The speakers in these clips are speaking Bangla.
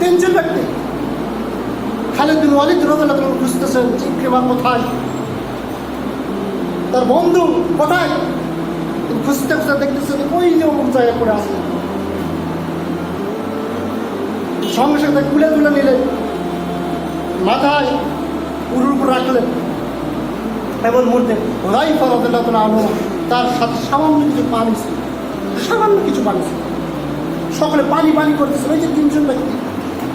তিনজন ব্যক্তি। ওয়ালিদ ইকরিমা কোথায়। তার বন্ধু কোথায়? খুঁজতে খুঁজতে দেখতেছেন ওই যে অমুক সঙ্গে সঙ্গে তুলে তুলে নিলেন মাথায় উরুর উপর রাখলেন এমন মুহূর্তে রাই আনু তার সাথে সামান্য কিছু পানি ছিল। সামান্য কিছু ছিল সকলে পানি পানি করতেছেন ওই যে তিনজন ব্যক্তি।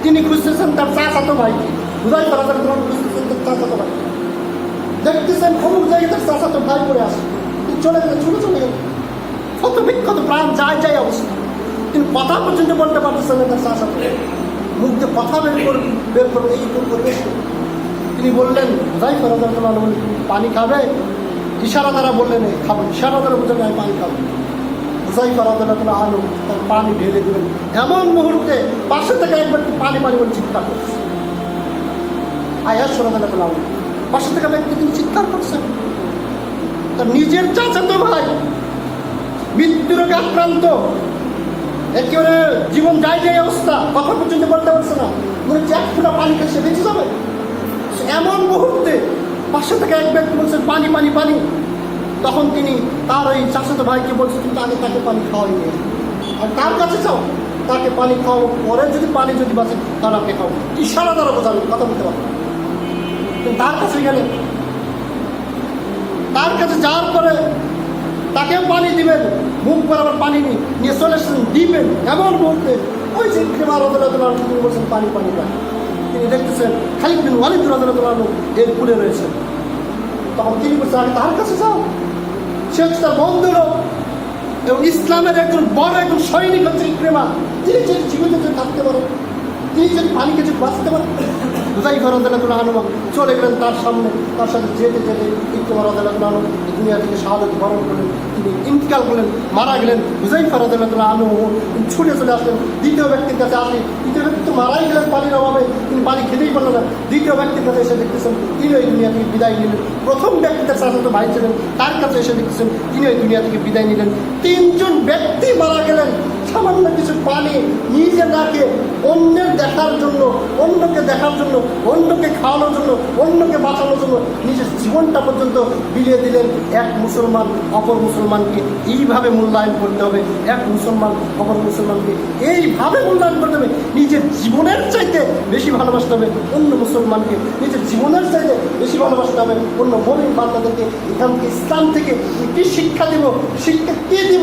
তিনি খুঁজতেছেন তার চাচাতো ভাইকে হুদাই ফরদুল্লাহ খুঁজতেছেন তার চাচাতো ভাই। দেখতেছেন অমুক জায়গায় তার চাচাতো ভাই করে আসে চলে গেলে ছুটে চলে গেলেন। কত বিক্ষত প্রাণ, যায় যায় অবস্থা। তিনি কথা পর্যন্ত বলতে পারতেছেন না তার চাচাতো মুখ দিয়ে কথা বের করে, বের করবে এই পরিবেশ। তিনি বললেন যাই ফেরাদার পানি খাবে? ইশারা দ্বারা বললেন, "এই খাব। ইশারা দ্বারা বুঝলেন আমি পানি খাব। হুসাই ফরাদুল্লাহ আলু তার পানি ঢেলে দিলেন এমন মুহূর্তে পাশে থেকে একবার পানি পানি বলে চিৎকার করছে আয়াস ফরাদুল্লাহ আলু পাশে থেকে ব্যক্তি তিনি চিৎকার করছেন তার নিজের চাচাতো ভাই মৃত্যু রোগে আক্রান্ত একেবারে জীবন যায় যায় অবস্থা কথা পর্যন্ত বলতে পারছে না মনে হচ্ছে এক ফোঁটা পানি খেয়ে সে বেঁচে যাবে এমন মুহূর্তে পাশে থেকে এক ব্যক্তি বলছেন পানি পানি পানি তখন তিনি তার ওই চাচাতো ভাইকে বলছে কিন্তু আগে তাকে পানি খাওয়াই নিয়ে আর তার কাছে চাও তাকে পানি খাওয়াবো, পরে যদি পানি যদি বাঁচে তার আপনি খাও ইশারা দ্বারা বোঝাবেন কথা বলতে কিন্তু তার কাছে গেলে, তার কাছে যাওয়ার পরে তাকেও পানি দিবেন, মুখ করে আবার পানি নিয়ে চলে এসেছেন দিবেন এমন মুহূর্তে ওই যে খেমার রদুল্লাহ তিনি বলছেন, পানি পানি পানি। তিনি দেখতেছেন খালিদ বিন ওয়ালিদ রদুল্লাহ এর কুলে রয়েছেন। তখন তিনি বলছেন আগে তার কাছে যাও। সে হচ্ছে তার বন্ধুর এবং ইসলামের একজন বড় একজন সৈনিক হচ্ছে ইক্রেমা। তিনি যদি জীবিত যদি থাকতে পারেন, তিনি যদি পানিকে যদি বাঁচতে পারেন দুদাই ফরদাল্লাহ আনুমান চলে গেলেন তার সামনে। তার সাথে যেতে যেতে ইকরেমা রদাল্লাহ আনু দুনিয়া থেকে শাহাদত বরণ করলেন। তিনি ইন্তিকাল করলেন, মারা গেলেন। হুজাই ফরদাল্লাহ আনু তিনি ছুটে চলে আসলেন। দ্বিতীয় ব্যক্তির কাছে আসলেন দ্বিতীয় ব্যক্তি তো মারাই গেলেন পানির অভাবে, তিনি পানি খেতেই পারলেন না। দ্বিতীয় ব্যক্তির কাছে এসে দেখতেছেন, তিনি ওই দুনিয়া থেকে বিদায় নিলেন। প্রথম ব্যক্তি তার সাথে ভাই ছিলেন, তার কাছে এসে দেখতেছেন, তিনি ওই দুনিয়া থেকে বিদায় নিলেন। তিনজন ব্যক্তি মারা গেলেন। সামান্য কিছু পানি নিজে নাকে অন্যের দেখার জন্য, অন্যকে দেখার জন্য, অন্যকে খাওয়ানোর জন্য, অন্যকে বাঁচানোর জন্য নিজের জীবনটা পর্যন্ত বিলিয়ে দিলেন এক মুসলমান অপর মুসলমানকে। এইভাবে মূল্যায়ন করতে হবে এক মুসলমান অপর মুসলমানকে। এইভাবে মূল্যায়ন করতে হবে, নিজের জীবনের চাইতে বেশি ভালোবাসতে হবে অন্য মুসলমানকে। নিজের জীবনের চাইতে বেশি ভালোবাসতে হবে অন্য মমিন বান্দাদেরকে। এখান থেকে ইসলাম থেকে কি শিক্ষা দিব, শিক্ষা কি দিব?